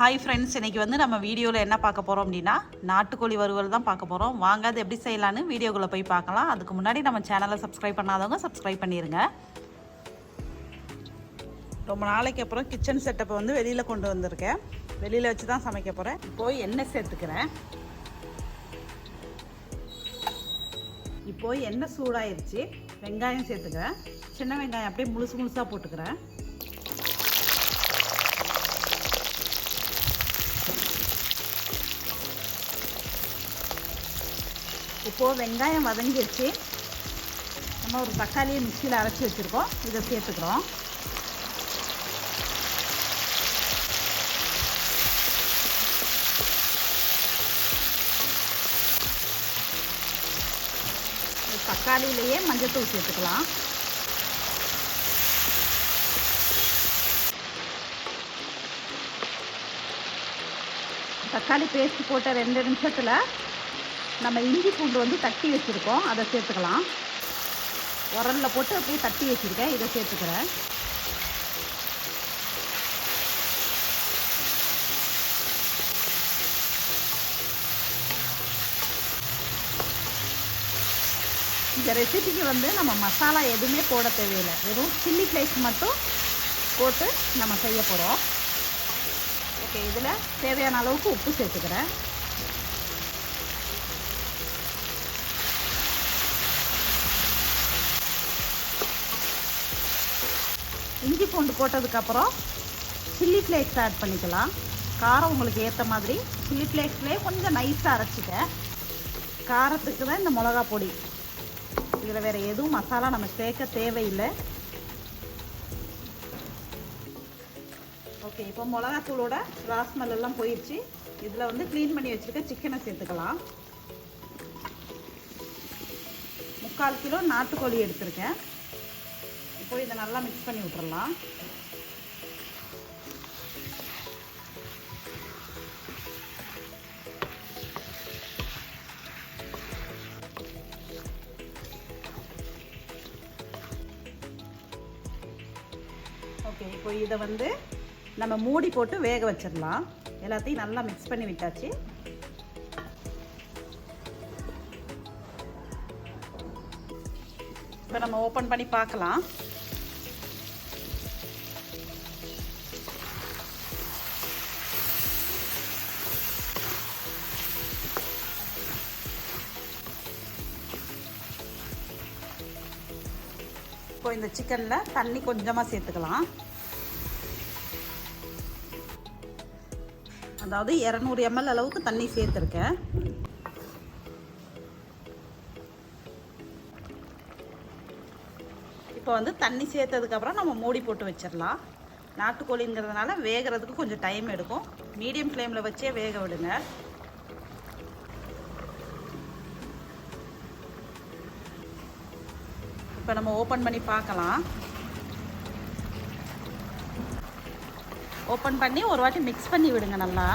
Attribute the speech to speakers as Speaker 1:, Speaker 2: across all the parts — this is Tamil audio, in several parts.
Speaker 1: ஹாய் ஃப்ரெண்ட்ஸ் இன்றைக்கி வந்து நம்ம வீடியோவில் என்ன பார்க்க போகிறோம் அப்படின்னா நாட்டுக்கோழி வறுவல் தான் பார்க்க போகிறோம் வாங்க அது எப்படி செய்யலான்னு வீடியோக்குள்ளே போய் பார்க்கலாம். அதுக்கு முன்னாடி நம்ம சேனலை சப்ஸ்கிரைப் பண்ணாதவங்க சப்ஸ்கிரைப் பண்ணிடுங்க ரொம்ப நாளைக்கு அப்புறம் கிச்சன் செட்டப்பை வந்து வெளியில் கொண்டு வந்திருக்கேன். வெளியில் வச்சு தான் சமைக்க போகிறேன் இப்போது எண்ணெய் சேர்த்துக்கிறேன். இப்போது எண்ணெய் சூடாயிருச்சு. வெங்காயம் சேர்த்துக்கிறேன். சின்ன வெங்காயம் அப்படியே முழுசு முழுசாக போட்டுக்கிறேன். இப்போது வெங்காயம் வதங்கிடுச்சு நம்ம ஒரு தக்காளியை மிக்சியில் அரைச்சி வச்சுருக்கோம். இதை சேர்த்துக்கிறோம். தக்காளியிலேயே மஞ்சத்தூள் சேர்த்துக்கலாம். தக்காளி பேஸ்ட் போட்ட ரெண்டு நிமிஷத்தில் நம்ம இஞ்சி பூண்டு வந்து தட்டி வச்சுருக்கோம். அதை சேர்த்துக்கலாம். உரலில் போட்டு அப்படியே தட்டி வச்சுருக்கேன். இதை சேர்த்துக்கிறேன். இந்த ரெசிபிக்கு வந்து நம்ம மசாலா எதுவுமே போட தேவையில்லை. வெறும் சில்லி ஃப்ளேக்ஸ் மட்டும் போட்டு நம்ம செய்ய போகிறோம் ஓகே இதில் தேவையான அளவுக்கு உப்பு சேர்த்துக்கிறேன். இஞ்சி பூண்டு போட்டதுக்கப்புறம் சில்லி ஃப்ளேக்ஸ் ஆட் பண்ணிக்கலாம். காரம் உங்களுக்கு ஏற்ற மாதிரி. சில்லி ஃப்ளேக்ஸ்லேயே கொஞ்சம் நைஸாக அரைச்சிட்டேன் காரத்துக்கு தான் இந்த மிளகா பொடி. இதில் வேறு எதுவும் மசாலா நம்ம சேர்க்க தேவையில்லை. ஓகே இப்போ மிளகாத்தூளோட ராஸ்மல் எல்லாம் போயிடுச்சு இதில் வந்து க்ளீன் பண்ணி வச்சுருக்க சிக்கனை சேர்த்துக்கலாம். முக்கால் கிலோ நாட்டுக்கோழி எடுத்திருக்கேன். இப்போ இதை நல்லா மிக்ஸ் பண்ணி விட்டுறலாம். ஓகே இப்போ இதை வந்து நம்ம மூடி போட்டு வேக வச்சிடலாம். எல்லாத்தையும் நல்லா மிக்ஸ் பண்ணி விட்டாச்சு. இப்போ நம்ம ஓப்பன் பண்ணி பார்க்கலாம். இப்போ இந்த சிக்கனில் தண்ணி கொஞ்சமாக சேர்த்துக்கலாம். அதாவது இரநூறு எம்எல் அளவுக்கு தண்ணி சேர்த்துருக்கேன். இப்போ வந்து தண்ணி சேர்த்ததுக்கப்புறம் நம்ம மூடி போட்டு வச்சிடலாம். நாட்டுக்கோழிங்கிறதுனால வேகிறதுக்கு கொஞ்சம் டைம் எடுக்கும். மீடியம் ஃப்ளேமில் வச்சே வேக விடுங்க. இப்போ நம்ம ஓப்பன் பண்ணி பார்க்கலாம். ஓப்பன் பண்ணி ஒரு வாட்டி மிக்ஸ் பண்ணி விடுங்க நல்லா.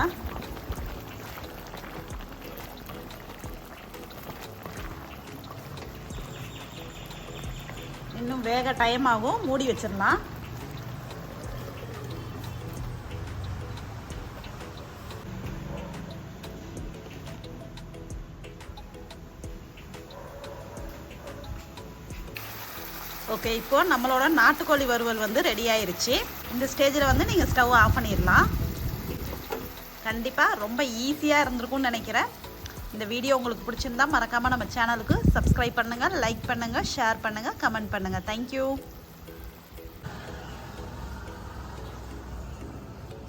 Speaker 1: இன்னும் வேக டைம் ஆகும். மூடி வச்சிடலாம். ஓகே இப்போ நம்மளோட நாட்டுக்கோழி வறுவல் வந்து ரெடி ஆயிருச்சு. இந்த ஸ்டேஜில் வந்து நீங்கள் ஸ்டவ் ஆஃப் பண்ணிடலாம். கண்டிப்பாக ரொம்ப ஈஸியாக இருந்திருக்கும்னு நினைக்கிறேன். இந்த வீடியோ உங்களுக்கு பிடிச்சிருந்தா மறக்காமல் நம்ம சேனலுக்கு சப்ஸ்கிரைப் பண்ணுங்கள் லைக் பண்ணுங்கள் ஷேர் பண்ணுங்கள் கமெண்ட் பண்ணுங்கள் தேங்க்யூ